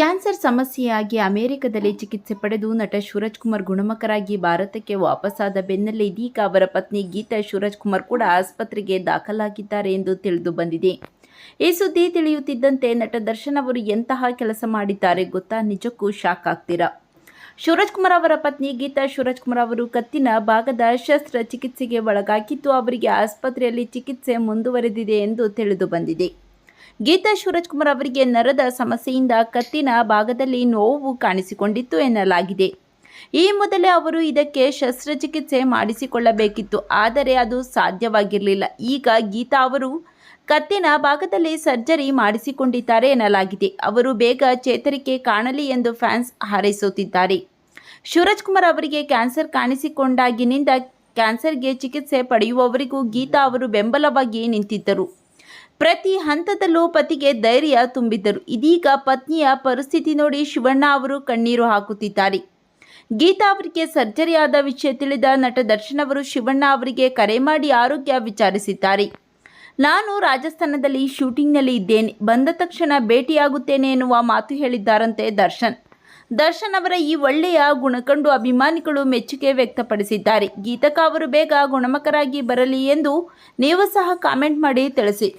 Cancer ಸಮಸ್ಯೆಯಾಗಿ ಅಮೆರಿಕದಲ್ಲಿ ಚಿಕಿತ್ಸೆ ಪಡೆದು ನಟ ಶಿವರಾಜ್ ಕುಮಾರ್ ಗುಣಮುಖರಾಗಿ ಭಾರತಕ್ಕೆ ವಾಪಸ್ಸಾದ ಬೆನ್ನಲ್ಲೇ ಇದೀಗ ಅವರ ಪತ್ನಿ ಗೀತಾ ಶಿವರಾಜ್ ಕುಮಾರ್ ಕೂಡ ಆಸ್ಪತ್ರೆಗೆ ದಾಖಲಾಗಿದ್ದಾರೆ ಎಂದು ತಿಳಿದು ಬಂದಿದೆ. ಈ ಸುದ್ದಿ ತಿಳಿಯುತ್ತಿದ್ದಂತೆ ನಟ ದರ್ಶನ್ ಅವರು ಎಂತಹ ಕೆಲಸ ಮಾಡಿದ್ದಾರೆ ಗೊತ್ತಾ? ನಿಜಕ್ಕೂ ಶಾಕ್ ಆಗ್ತೀರಾ? ಶಿವರಾಜ್ ಕುಮಾರ್ ಅವರ ಪತ್ನಿ ಗೀತಾ ಶಿವರಾಜ್ ಕುಮಾರ್ ಅವರು ಕತ್ತಿನ ಭಾಗದ ಶಸ್ತ್ರ ಚಿಕಿತ್ಸೆಗೆ ಒಳಗಾಗಿದ್ದು, ಅವರಿಗೆ ಆಸ್ಪತ್ರೆಯಲ್ಲಿ ಚಿಕಿತ್ಸೆ ಮುಂದುವರೆದಿದೆ ಎಂದು ತಿಳಿದು ಬಂದಿದೆ. ಗೀತಾ ಶಿವರಾಜ್ ಕುಮಾರ್ ಅವರಿಗೆ ನರದ ಸಮಸ್ಯೆಯಿಂದ ಕತ್ತಿನ ಭಾಗದಲ್ಲಿ ನೋವು ಕಾಣಿಸಿಕೊಂಡಿತ್ತು ಎನ್ನಲಾಗಿದೆ. ಈ ಮೊದಲೇ ಅವರು ಇದಕ್ಕೆ ಶಸ್ತ್ರಚಿಕಿತ್ಸೆ ಮಾಡಿಸಿಕೊಳ್ಳಬೇಕಿತ್ತು, ಆದರೆ ಅದು ಸಾಧ್ಯವಾಗಿರಲಿಲ್ಲ. ಈಗ ಗೀತಾ ಅವರು ಕತ್ತಿನ ಭಾಗದಲ್ಲಿ ಸರ್ಜರಿ ಮಾಡಿಸಿಕೊಂಡಿದ್ದಾರೆ ಎನ್ನಲಾಗಿದೆ. ಅವರು ಬೇಗ ಚೇತರಿಕೆ ಕಾಣಲಿ ಎಂದು ಫ್ಯಾನ್ಸ್ ಹಾರೈಸುತ್ತಿದ್ದಾರೆ. ಶಿವರಾಜ್ ಕುಮಾರ್ ಅವರಿಗೆ ಕ್ಯಾನ್ಸರ್ ಕಾಣಿಸಿಕೊಂಡಾಗಿನಿಂದ ಕ್ಯಾನ್ಸರ್ಗೆ ಚಿಕಿತ್ಸೆ ಪಡೆಯುವವರಿಗೂ ಗೀತಾ ಅವರು ಬೆಂಬಲವಾಗಿ ನಿಂತಿದ್ದರು. ಪ್ರತಿ ಹಂತದಲ್ಲೂ ಪತಿಗೆ ಧೈರ್ಯ ತುಂಬಿದ್ದರು. ಇದೀಗ ಪತ್ನಿಯ ಪರಿಸ್ಥಿತಿ ನೋಡಿ ಶಿವಣ್ಣ ಅವರು ಕಣ್ಣೀರು ಹಾಕುತ್ತಿದ್ದಾರೆ. ಗೀತಾ ಅವರಿಗೆ ಸರ್ಜರಿ ಆದ ವಿಷಯ ತಿಳಿದ ನಟ ದರ್ಶನ್ ಅವರು ಶಿವಣ್ಣ ಅವರಿಗೆ ಕರೆ ಮಾಡಿ ಆರೋಗ್ಯ ವಿಚಾರಿಸಿದ್ದಾರೆ. ನಾನು ರಾಜಸ್ಥಾನದಲ್ಲಿ ಶೂಟಿಂಗ್ನಲ್ಲಿ ಇದ್ದೇನೆ. ಬಂದ ತಕ್ಷಣ ಭೇಟಿಯಾಗುತ್ತೇನೆ ಎನ್ನುವ ಮಾತು ಹೇಳಿದ್ದಾರಂತೆ ದರ್ಶನ್. ದರ್ಶನ್ ಅವರ ಈ ಒಳ್ಳೆಯ ಗುಣ ಕಂಡು ಅಭಿಮಾನಿಗಳು ಮೆಚ್ಚುಗೆ ವ್ಯಕ್ತಪಡಿಸಿದ್ದಾರೆ. ಗೀತಕ ಅವರು ಬೇಗ ಗುಣಮುಖರಾಗಿ ಬರಲಿ ಎಂದು ನೀವು ಸಹ ಕಾಮೆಂಟ್ ಮಾಡಿ ತಿಳಿಸಿ.